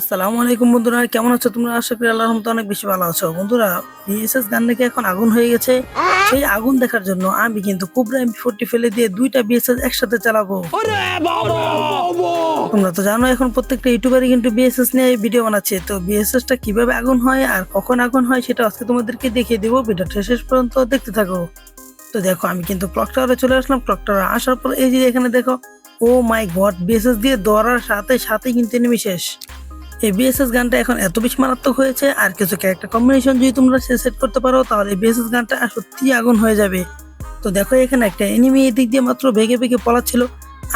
আসসালামু আলাইকুম বন্ধুরা কেমন আছো তোমরা? আশা করি আল্লাহর রহমতে অনেক বেশি ভালো আছো। বন্ধুরা বিএসএস গান নাকি এখন আগুন হয়ে গেছে? সেই আগুন দেখার জন্য আমি কিন্তু কুবরা এমপি ফোরটি ফেলে দিয়ে দুইটা বিএসএস একসাথে চালাবো। তোমরা তো জানো এখন প্রত্যেকটা ইউটিউবারই কিন্তু বিএসএস নিয়ে ভিডিও বানাচ্ছে। তো বিএসএস টা কীভাবে আগুন হয় আর কখন আগুন হয় সেটা আজকে তোমাদেরকে দেখিয়ে দেবো। ভিডিওটা শেষ পর্যন্ত দেখতে থাকো। তো দেখো আমি কিন্তু ক্লক টাওয়ারে চলে আসলাম। ক্লক টাওয়ারে আসার পর এই যে এখানে দেখো ও মাই গড বিএসএস দিয়ে দৌড়ার সাথে সাথে কিন্তু enemy শেষ। এই বিএসএস গানটা এখন এত বেশি মারাত্মক হয়েছে, আর কিছু ক্যারেক্টার কম্বিনেশন যদি তোমরা সেট করতে পারো, তাহলে বিএসএস গানটা সত্যি আগুন হয়ে যাবে। তো দেখো, এখানে একটা এনিমি এদিক দিয়ে মাত্র ভেগে ভেগে পলাচ্ছিল।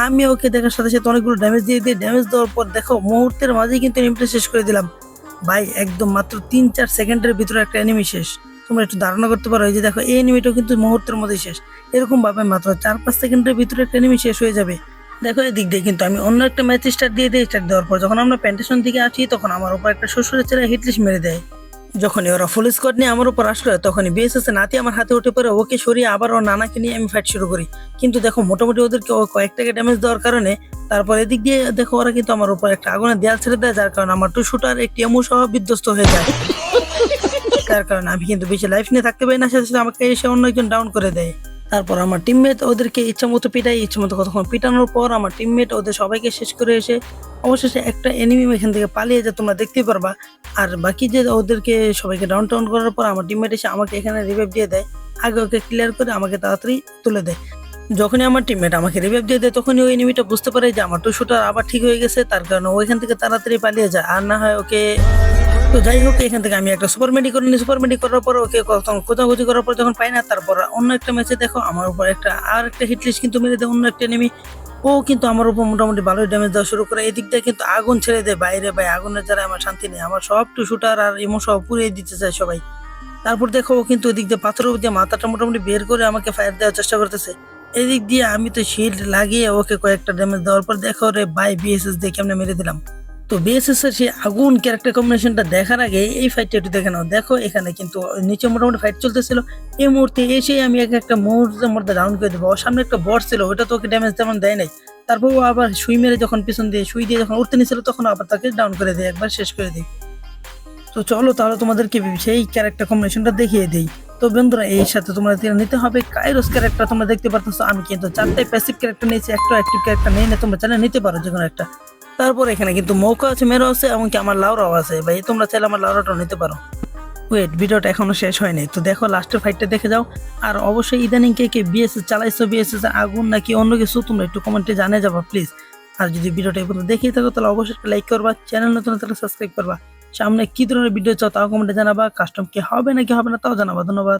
আমি ওকে দেখার সাথে সাথে অনেকগুলো ড্যামেজ দিয়ে দিয়ে ড্যামেজ দেওয়ার পর দেখো, মুহূর্তের মাঝেই কিন্তু এনিমিটা শেষ করে দিলাম। ভাই, একদম মাত্র তিন চার সেকেন্ডের ভিতরে একটা এনিমি শেষ। তোমরা একটু ধারণা করতে পারো যে দেখো, এই এনিমিটাও কিন্তু মুহূর্তের মধ্যেই শেষ। এরকম ভাবে মাত্র চার পাঁচ সেকেন্ডের ভিতরে একটা এনিমি শেষ হয়ে যাবে। দেখো এদিক দিয়ে কিন্তু আমি অন্য একটা ম্যাচ স্টার্ট দিয়ে দিই স্টার্ট দেওয়ার পর যখন আমরা প্যান্টেশন দিকে আসি তখন আমার উপর একটা শ্বশুরের ছেলে হিটলিস্ট মেরে দেয়। যখনই ওরা ফুল স্কোয়াড নিয়ে আমার উপর আসলো তখনই বিএসএস নাতি আমার হাতে উঠে পড়ে ওকে সরিয়ে আবার ওর নানাকে নিয়ে আমি ফাইট শুরু করি। কিন্তু দেখো মোটামুটি ওদেরকে ও কয়েকটাকে ড্যামেজ দেওয়ার কারণে তারপর এদিক দিয়ে দেখো ওরা কিন্তু আমার উপর একটা আগুনের দেয়াল ছেড়ে দেয় যার কারণে আমার টু শুটার একটি এমু সহ বিধ্বস্ত হয়ে যায়। তার কারণে আমি কিন্তু বেশি লাইফ নিয়ে থাকতে পারি না সাথে সাথে আমাকে এসে অন্য একজন ডাউন করে দেয়। তারপর আমার টিমমেট ওদেরকে ইচ্ছা মতো পিটাই, ইচ্ছা মতো কতক্ষণ পিটানোর পর আমার টিমমেট ওদের সবাইকে শেষ করে এসে অবশেষে একটা এনিমি এখান থেকে পালিয়ে যায়, তোমরা দেখতে পারবা। আর বাকি যে ওদেরকে সবাইকে ডাউন টাউন করার পর আমার টিমমেট এসে আমাকে এখানে রিভাইভ দিয়ে দেয়। আগে ওকে ক্লিয়ার করে আমাকে তাড়াতাড়ি তুলে দেয়। যখনই আমার টিমমেট আমাকে রিভাইভ দিয়ে দেয়, তখনই ওই এনিমিটা বুঝতে পারে যে আমার টু আবার ঠিক হয়ে গেছে, তার কারণে ওইখান থেকে তাড়াতাড়ি পালিয়ে যায়। আর না হয় ওকে তো যাই হোক, এখান থেকে আমি একটা সুপার মেডি করে সুপার মেডি করার পর ওকে খোঁজাখুঁজি করার পর যখন পাই না, তারপর অন্য একটা ম্যাচে দেখো, আমার উপর একটা আর একটা হিটলিস্ট কিন্তু মেরে দেয় অন্য একটা নেমি ও কিন্তু আমার উপর মোটামুটি ভালোই ড্যামেজ দেওয়া শুরু করে। এদিক দিয়ে কিন্তু আগুন ছেড়ে দেয় বাইরে ভাই, আগুনের যারা আমার শান্তি নেই। আমার সব টু শুটার আর ইমো সব পুড়িয়ে দিতে চায় সবাই। তারপর দেখো ও কিন্তু ওদিক দিয়ে পাথরের দিয়ে মাথাটা মোটামুটি বের করে আমাকে ফায়ার দেওয়ার চেষ্টা করতেছে। এদিক দিয়ে আমি তো শিল্ড লাগিয়ে ওকে কয়েকটা ড্যামেজ দেওয়ার পর দেখো রে বাই বিএসএস দিয়ে কেমনে মেরে দিলাম। তো বিএসএস এর সেই আগুন ক্যারেক্টার কম্বিনেশনটা দেখার আগে এই ফাইটটা একটু দেখে নাও। দেখো, এখানে কিন্তু নিচে মোটামুটি ফাইট চলতেছিল। এই মুহূর্তে এসে আমি এক একটা মুহূর্তের মধ্যে ডাউন করে দেবো। সামনে একটা বট ছিল, ওটা তো ওকে ড্যামেজ তেমন দেয় নাই। তারপর ও আবার সুই মেরে যখন পিছন দিয়ে, সুই দিয়ে যখন উঠতে নিয়েছিল তখন আবার তাকে ডাউন করে দেয়, একবার শেষ করে দিই তো চলো তাহলে তোমাদেরকে সেই ক্যারেক্টার কম্বিনেশনটা দেখিয়ে দিই। তো বন্ধুরা, এই সাথে তোমরা নিতে হবে কাইরোস ক্যারেক্টার তোমরা দেখতে পারতেছো। আমি কিন্তু চারটাই প্যাসিভ ক্যারেক্টার নিয়েছি, একটা অ্যাক্টিভ ক্যারেক্টার নেই না তোমরা চাইলে নিতে পারো যে কোনো একটা। তারপর এখানে কিন্তু মৌকা আছে, মেরো আছে, এমনকি আমার লাউরাও আছে। ভাই, তোমরা চাইলে আমার লাউরাটাও নিতে পারো। ওয়েট ভিডিওটা এখনও শেষ হয়নি। তো দেখো লাস্টের ফাইটটা দেখে যাও। আর অবশ্যই ইদানিং কে কে বিএসএস চালাইছো বিএসএস আগুন নাকি অন্য কিছু, তোমরা একটু কমেন্টে জানিয়ে যাবা প্লিজ আর যদি ভিডিওটা পর্যন্ত দেখেই থাকো, তাহলে অবশ্যই লাইক করবা চ্যানেল নতুন তাহলে সাবস্ক্রাইব করবা। সামনে কি ধরনের ভিডিও চাও, তাও কমেন্টে জানাবা। কাস্টম কি হবে নাকি হবে না, তাও জানাবা। ধন্যবাদ।